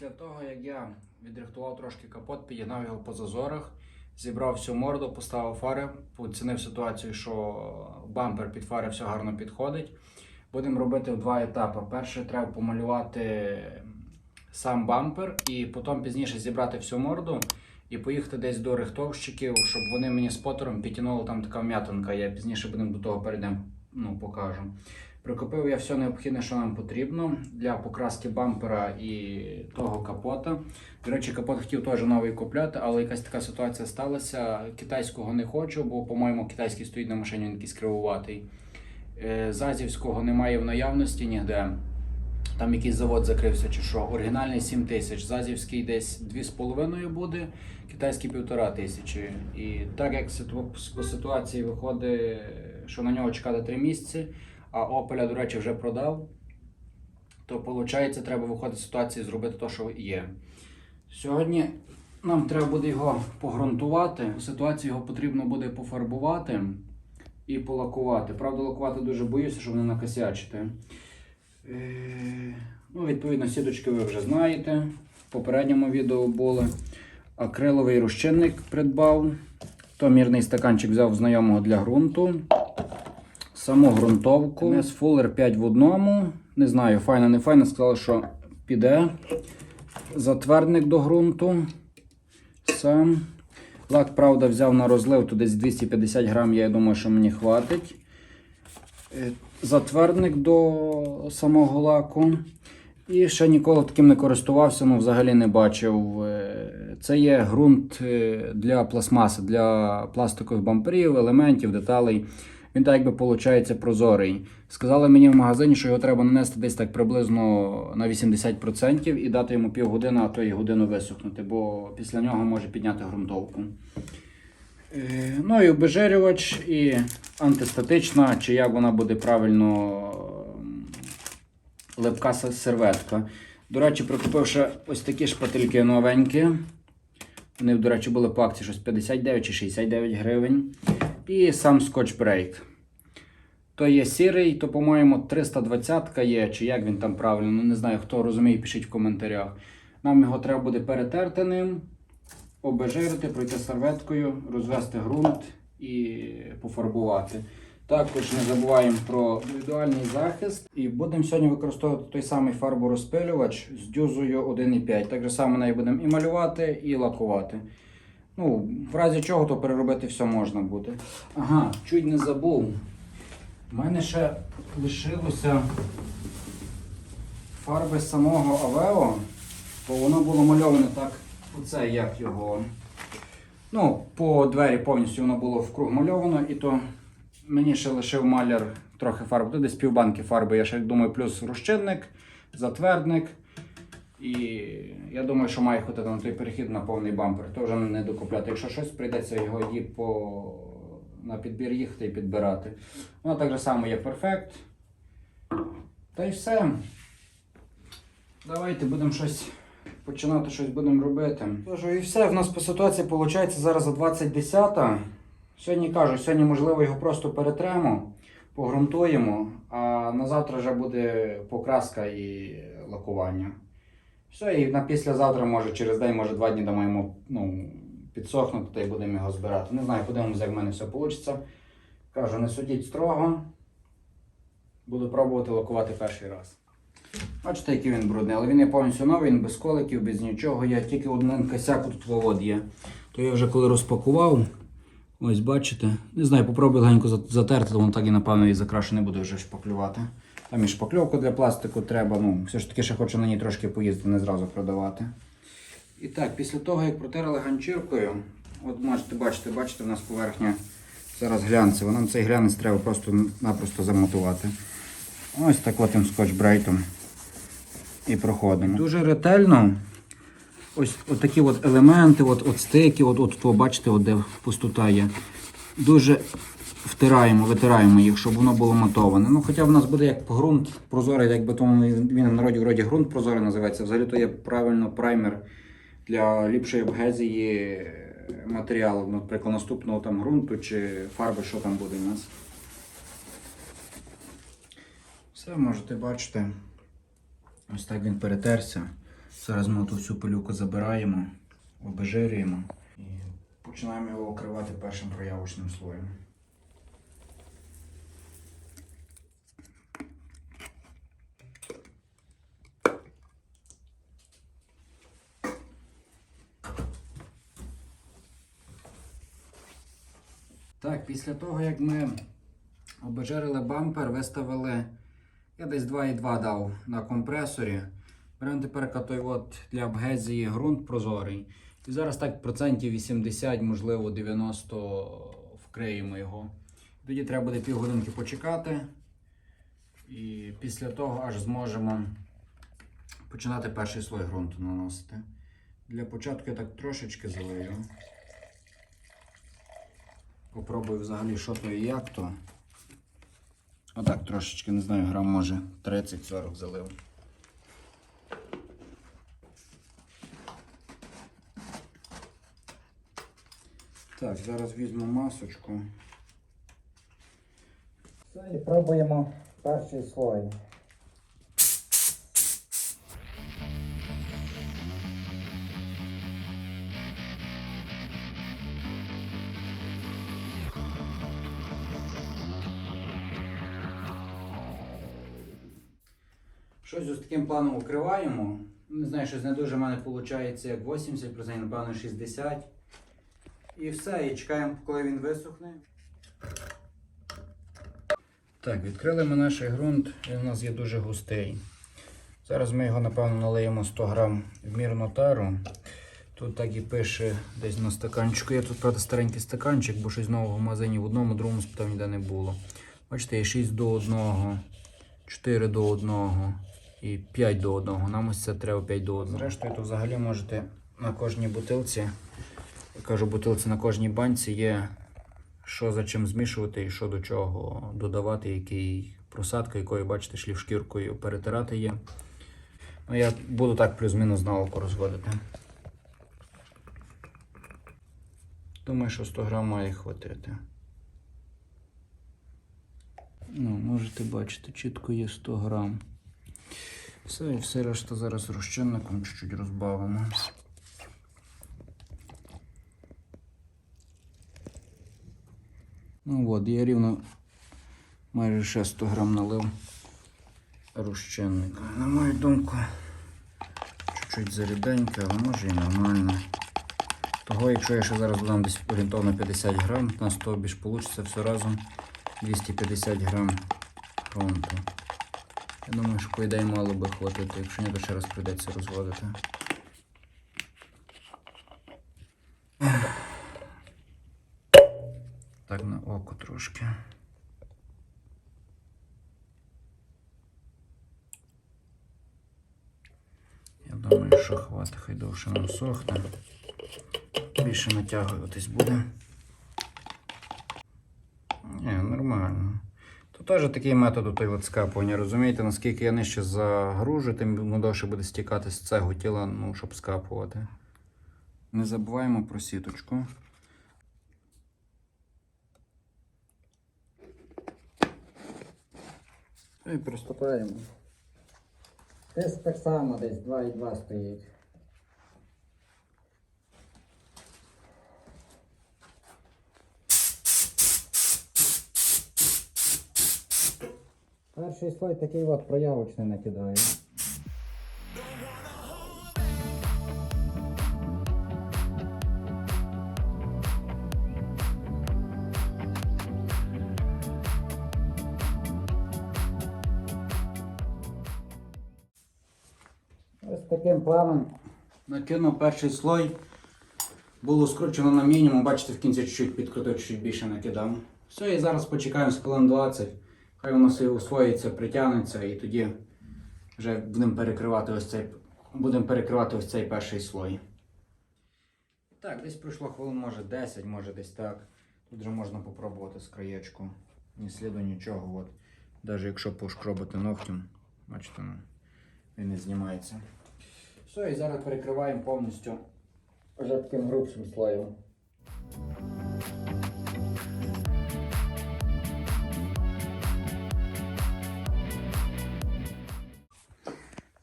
Після того, як я відрихтував трошки капот, підігнав його по зазорах, зібрав всю морду, поставив фари, оцінив ситуацію, що бампер під фари все гарно підходить. Будемо робити два етапи. Перше, треба помалювати сам бампер, і потім пізніше зібрати всю морду і поїхати десь до рихтовщиків, щоб вони мені спотером підтягнули там така м'ятинка. Я пізніше будемо до того перейдемо, ну покажу. Прикупив я все необхідне, що нам потрібно для покраски бампера і того капота. До речі, капот хотів теж новий купляти, але якась така ситуація сталася. Китайського не хочу, бо, по-моєму, китайський стоїть на машині, він якийсь кривуватий. Е, Зазівського немає в наявності ніде. Там якийсь завод закрився чи що. Оригінальний 7 тисяч, Зазівський десь 2,5 буде, китайський 1,5 тисячі. І так як по ситуації виходить, що на нього чекати 3 місяці, а Опеля, до речі, вже продав, то виходить, треба виходити з ситуації зробити те, що є. Сьогодні нам треба буде його погрунтувати. Ситуацію його потрібно буде пофарбувати і полакувати. Правда, лакувати дуже боюся, щоб не накосячити. Е, Ну, відповідно, сіточки ви вже знаєте. В попередньому відео були. Акриловий розчинник придбав. То мірний стаканчик взяв знайомого для ґрунту. Саму ґрунтовку. МС Fuller 5 в одному. Не знаю, файно, не файно. Сказали, що піде. Затвердник до ґрунту. Сам. Лак, правда, взяв на розлив, то десь 250 грам, я думаю, що мені хватить. Е, Затвердник до самого лаку. І ще ніколи таким не користувався, ну взагалі не бачив. Е, Це є ґрунт е, для пластмаси, для пластикових бамперів, елементів, деталей. Він так якби виходить прозорий. Сказали мені в магазині, що його треба нанести десь так приблизно на 80% і дати йому півгодини, а то і годину висохнути, бо після нього може підняти ґрунтовку. Е, Ну і обезжирювач, і антистатична, чи як вона буде правильно липка серветка. До речі, прикупив ще ось такі шпательки новенькі. Вони, до речі, були по акції щось 59 чи 69 гривень. І сам скотч брейк. То є сірий, то, по-моєму, 320 є, чи як він там правильно, ну не знаю, хто розуміє, пишіть в коментарях. Нам його треба буде перетерти ним, обезжирити, пройти серветкою, розвести ґрунт і пофарбувати. Також не забуваємо про індивідуальний захист. І будемо сьогодні використовувати той самий фарборозпилювач з дюзою 1,5. Так же само нею будемо і малювати, і лакувати. Ну, в разі чого, то переробити все можна буде. Ага, чуть не забув. У мене ще лишилося фарби самого Авео, бо воно було мальоване так, оце як його. Ну, по двері повністю воно було вкруг мальовано, і то мені ще лишив маляр трохи фарби. Десь півбанки фарби, я ще думаю, плюс розчинник, затвердник. І я думаю, що має хватити на той перехід на повний бампер. То вже не докупляти. Якщо щось прийдеться його і по... на підбір їхати і підбирати. Воно так само є перфект. Та й все. Давайте будемо щось починати, щось будемо робити. Тож і все, в нас по ситуації виходить зараз за 20.10. Сьогодні кажу, сьогодні можливо його просто перетремо, погрунтуємо, а на завтра вже буде покраска і лакування. Все, і на післязавтра, може через день, може два дні дамо ну, підсохнути та й будемо його збирати. Не знаю, подивимося, як в мене все вийде. Кажу, не судіть строго. Буду пробувати лакувати перший раз. Бачите, який він брудний, але він є повністю новий, він без коликів, без нічого. Я тільки один косяк тут вивод є. То я вже коли розпакував, ось бачите. Не знаю, попробую легенько затерти, воно так і напевно і закрашене буде вже шпаклювати. Там і шпакльовку для пластику треба, ну, все ж таки ще хочу на ній трошки поїздити, не зразу продавати. І так, після того, як протерли ганчіркою, от можете бачити, бачите, у нас поверхня зараз глянцева. Нам цей глянець треба просто-напросто замотувати. Ось так от тим скотч-брейтом і проходимо. Дуже ретельно. Ось такі от елементи, от, от стики, от, от, то, бачите, от де пустота є. Дуже втираємо, витираємо їх, щоб воно було матоване. Ну, хоча в нас буде як ґрунт прозорий, як бетон, він в народі вроді ґрунт прозорий називається. Взагалі то є правильно праймер для ліпшої абгезії матеріалу, наприклад, наступного там ґрунту чи фарби, що там буде у нас. Все можете бачити. Ось так він перетерся. Зараз ми ту всю пилюку забираємо, обезжирюємо і починаємо його окривати першим проявочним слоєм. Так, після того, як ми обезжирили бампер, виставили, я десь 2,2 дав на компресорі. Беремо тепер той от для абгезії ґрунт прозорий. І зараз так процентів 80, можливо 90 вкриємо його. Тоді треба буде півгодинки почекати. І після того аж зможемо починати перший слой ґрунту наносити. Для початку я так трошечки залию. Попробую взагалі, що то і як то. Отак трошечки, не знаю, грам може 30-40 залив. Так, зараз візьму масочку. Все, і пробуємо перший слой. Таким планом укриваємо. Не знаю, щось не дуже в мене виходить як 80%, напевно 60%. І все, і чекаємо, коли він висохне. Так, відкрили ми наш ґрунт, він у нас є дуже густий. Зараз ми його, напевно, налиємо 100 грам в мірну тару. Тут так і пише десь на стаканчику. Є тут, правда, старенький стаканчик, бо щось нового в магазині в одному, другому спитав ніде не було. Бачите, є 6 до 1, 4 до 1 і 5 до 1. Нам ось це треба 5 до 1. Зрештою, то взагалі можете на кожній бутилці, я кажу, бутилці на кожній банці є що за чим змішувати і що до чого додавати, який просадка, якою, бачите, шліфшкіркою перетирати є. Ну, я буду так плюс-мінус на око розводити. Думаю, що 100 грам має хватити. Ну, можете бачити, чітко є 100 грам. Все, і все решта зараз розчинником чуть-чуть розбавимо. Ну от, я рівно майже ще 100 грам налив розчинника. На мою думку, чуть-чуть заріденьке, але може і нормально. Того, якщо я ще зараз додам десь орієнтовно 50 грам, на 100 більш вийде все разом 250 грам фронту. Я думаю, що по ідеї мало би хватити, якщо ні, то ще раз прийдеться розводити. Так на око трошки. Я думаю, що хватить, хай довше нам сохне. Більше натягуватись буде. Ні, нормально. То теж такий метод той от скапування. Розумієте, наскільки я нижче загружу, тим довше буде стікати з цього тіла, ну, щоб скапувати. Не забуваємо про сіточку. І приступаємо. Тиск так само десь 2,2 стоїть. Перший слой такий от проявочний накидаю. Ось таким планом накинув перший слой. Було скручено на мінімум, бачите, в кінці чуть-чуть підкрутив, чуть більше накидав. Все, і зараз почекаємо з хвилин 20. Хай воно все усвоїться, притягнеться і тоді вже будемо перекривати ось цей, будемо перекривати ось цей перший слой. Так, десь пройшло хвилин, може 10, може десь так. Тут вже можна попробувати з краєчку. Ні сліду нічого. От. Навіть якщо пошкробити ногтем, бачите, ну, він не знімається. Все, і зараз перекриваємо повністю вже таким грубшим слоєм.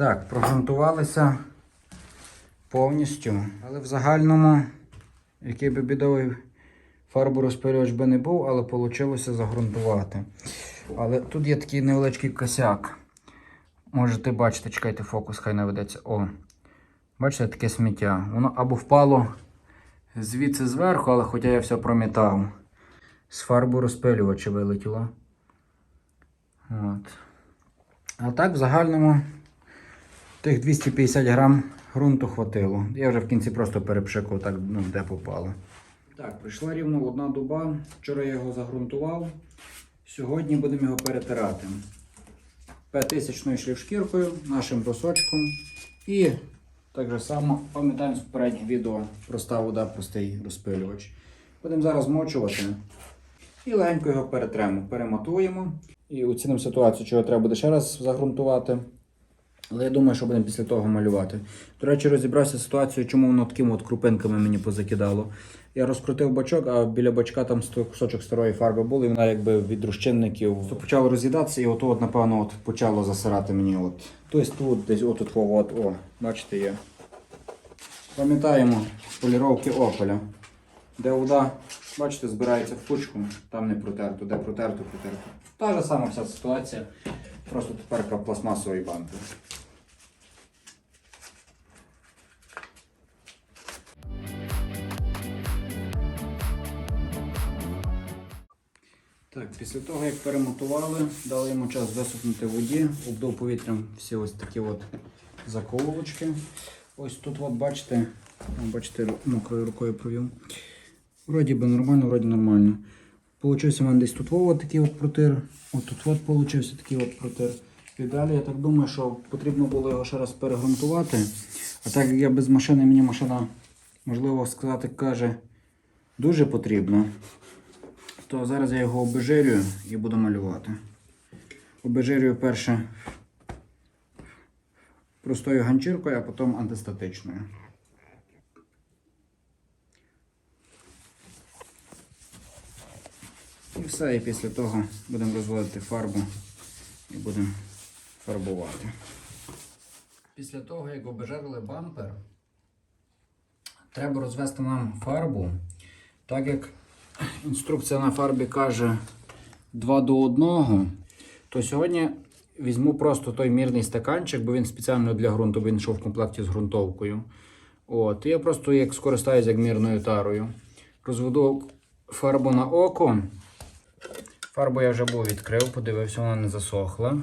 Так, прогрунтувалися. повністю. Але в загальному, який би бідовий фарбу розпилювач би не був, але вийшло загрунтувати. Але тут є такий невеличкий косяк. Можете бачити, чекайте, фокус хай наведеться. О, бачите, таке сміття. Воно або впало звідси зверху, але хоча я все промітав. З фарбу розпилювача вилетіло. От. А так, в загальному тих 250 грам ґрунту хватило. Я вже в кінці просто перепшикав так, ну, де попало. Так, прийшла рівно одна доба. Вчора я його загрунтував. Сьогодні будемо його перетирати. П-1000 шліфшкіркою, нашим брусочком. І так же само пам'ятаємо з попередніх відео проста вода, простий розпилювач. Будемо зараз змочувати і легенько його перетремо, перемотуємо. І оцінимо ситуацію, чого треба буде ще раз загрунтувати. Але я думаю, що будемо після того малювати. До речі, розібрався з ситуацією, чому воно такими от крупинками мені позакидало. Я розкрутив бачок, а біля бачка там кусочок старої фарби був, і вона якби від розчинників почало роз'їдатися, і от, от напевно, от почало засирати мені. От. Тобто тут десь от, от, от, о, бачите, є. Пам'ятаємо поліровки опеля. Де вода, бачите, збирається в кучку, там не протерто, де протерто, протерто. Та ж сама вся ситуація. Просто тепер пластмасовий бампер. Так, після того, як перемотували, дали йому час висохнути в воді, обдув повітрям всі ось такі от заколочки. Ось тут, от, бачите, бачите, мокрою рукою провів. Вроді би нормально, вроді нормально. Получився у мене десь тут от такий от протир. От тут от получився такий от протир. І далі я так думаю, що потрібно було його ще раз перегрунтувати. А так як я без машини, мені машина, можливо сказати, каже, дуже потрібна то зараз я його обезжирюю і буду малювати. Обезжирюю перше простою ганчіркою, а потім антистатичною. І все, і після того будемо розводити фарбу і будемо фарбувати. Після того, як обезжирили бампер, треба розвести нам фарбу, так як інструкція на фарбі каже 2 до 1, то сьогодні візьму просто той мірний стаканчик, бо він спеціально для ґрунту, бо він йшов в комплекті з ґрунтовкою. От, і я просто як скористаюсь як мірною тарою. Розведу фарбу на око. Фарбу я вже був відкрив, подивився, вона не засохла.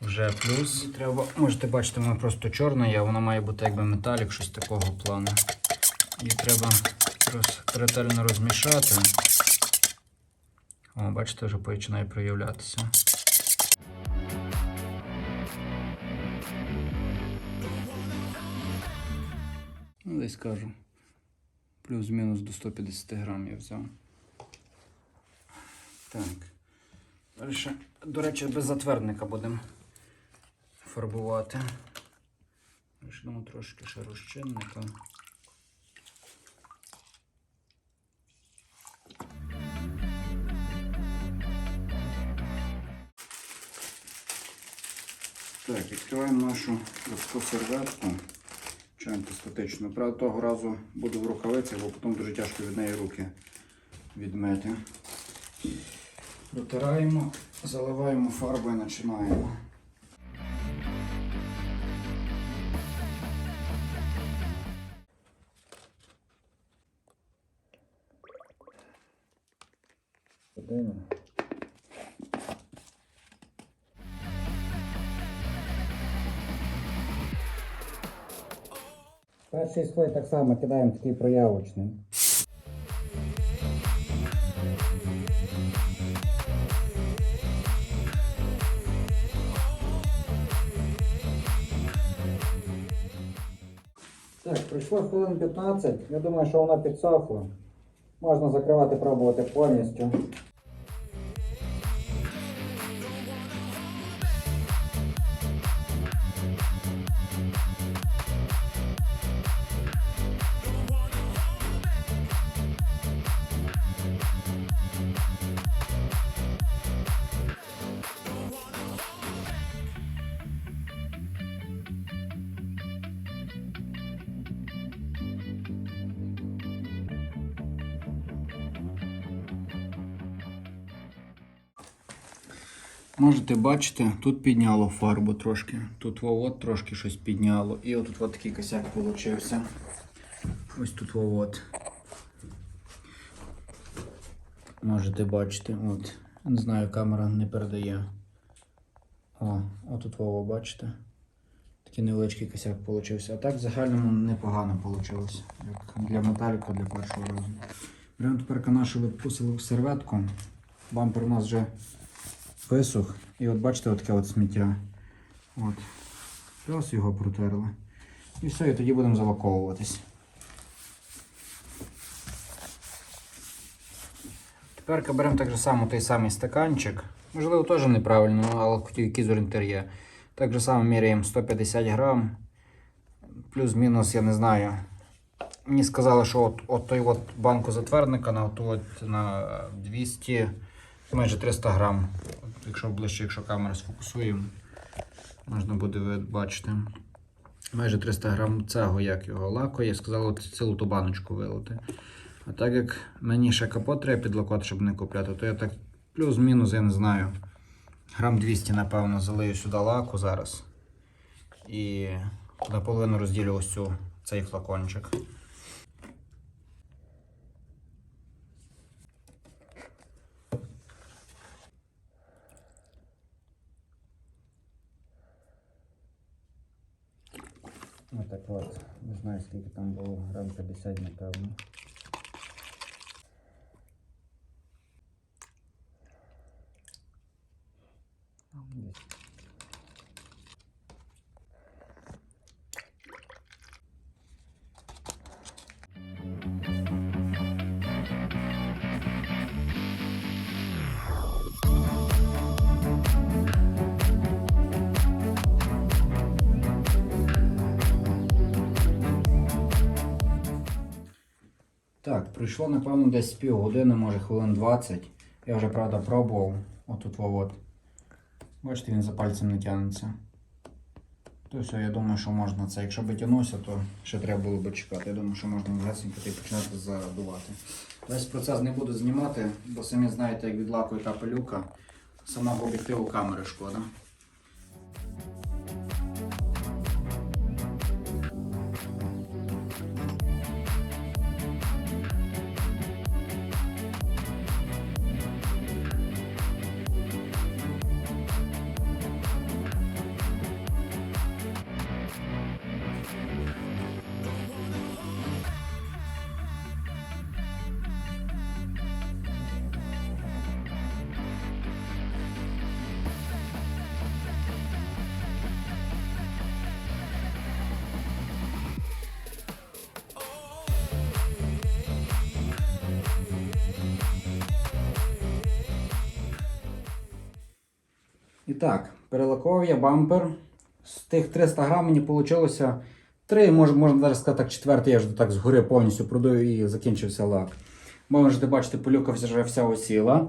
Вже плюс. І треба, можете бачити, вона просто чорна є, вона має бути якби металік, щось такого плану. І треба роз, ретельно розмішати. О, бачите, вже починає проявлятися. Ну, десь кажу. Плюс-мінус до 150 грам я взяв. Так. Далі, до речі, без затвердника будемо фарбувати. Почнемо трошки ще розчинника. Так, відкриваємо нашу легку серветку Чаємо антистатичну. Правда, того разу буду в рукавицях, бо потім дуже тяжко від неї руки відмити. Дотираємо, заливаємо фарбою і починаємо. Перший слой так само кидаємо такий проявочний. Так, пройшло хвилин 15. Я думаю, що воно підсохло. Можна закривати, пробувати повністю. Можете бачити, тут підняло фарбу трошки. Тут во- от трошки щось підняло. І отут от такий косяк получився. Ось тут во- от. Можете бачити, от. Не знаю, камера не передає. О, отут Вова, бачите? Такий невеличкий косяк получився. А так в загальному непогано вийшло. Як для металіка для першого разу. Беремо тепер нашу відпустили серветку. Бампер у нас вже висох. І от бачите, от таке от сміття. От. Раз його протерли. І все, і тоді будемо залаковуватись. Тепер беремо так же само той самий стаканчик. Можливо, теж неправильно, але хотів кізор інтер'є. Так же само міряємо 150 грам. Плюс-мінус, я не знаю. Мені сказали, що от, от той от банку затвердника на, оту от, на 200, майже 300 грам. Якщо ближче, якщо камера сфокусує, можна буде бачити. Майже 300 грам цього, як його лаку. Я сказав, цілу ту баночку вилити. А так як мені ще капот треба під локот, щоб не купляти, то я так плюс-мінус, я не знаю. Грам 200, напевно, залию сюди лаку зараз. І наполовину розділю ось цю, цей флакончик. Отак от. Не знаю скільки там було, грам 50, напевно. Так, пройшло, напевно, десь півгодини, може хвилин 20. Я вже, правда, пробував. Отут от. Бачите, він за пальцем не тягнеться. То все, я думаю, що можна це. Якщо би тягнувся, то ще треба було би чекати. Я думаю, що можна і починати задувати. Весь процес не буду знімати, бо самі знаєте, як від лаку яка пилюка. Самого об'єктиву камери шкода. Так, перелаковував я бампер. З тих 300 грам мені вийшло 3, може, можна навіть сказати, так, четвертий я вже так згори повністю продую і закінчився лак. Можете бачити, полюка вже вся осіла.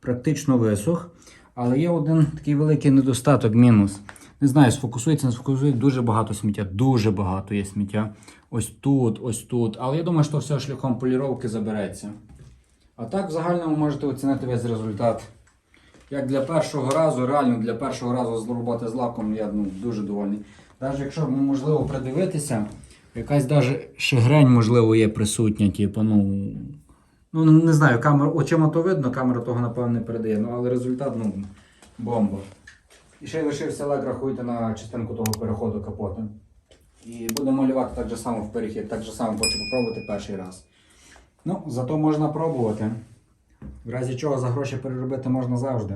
Практично висох. Але є один такий великий недостаток, мінус. Не знаю, сфокусується, не сфокусується, дуже багато сміття, дуже багато є сміття. Ось тут, ось тут. Але я думаю, що все шляхом поліровки забереться. А так в загальному можете оцінити весь результат. Як для першого разу, реально для першого разу з роботи з лаком я ну, дуже довольний. Навіть якщо можливо придивитися, якась навіть шигрень, можливо, є присутня, типу, ну. Ну, не знаю, камера, очима то видно, камера того, напевно, не передає. Ну, але результат, ну, бомба. І ще й лишився лак, рахуйте на частинку того переходу капота. І буду малювати так же само в перехід, так же само хочу попробувати перший раз. Ну, зато можна пробувати. В разі чого за гроші переробити можна завжди.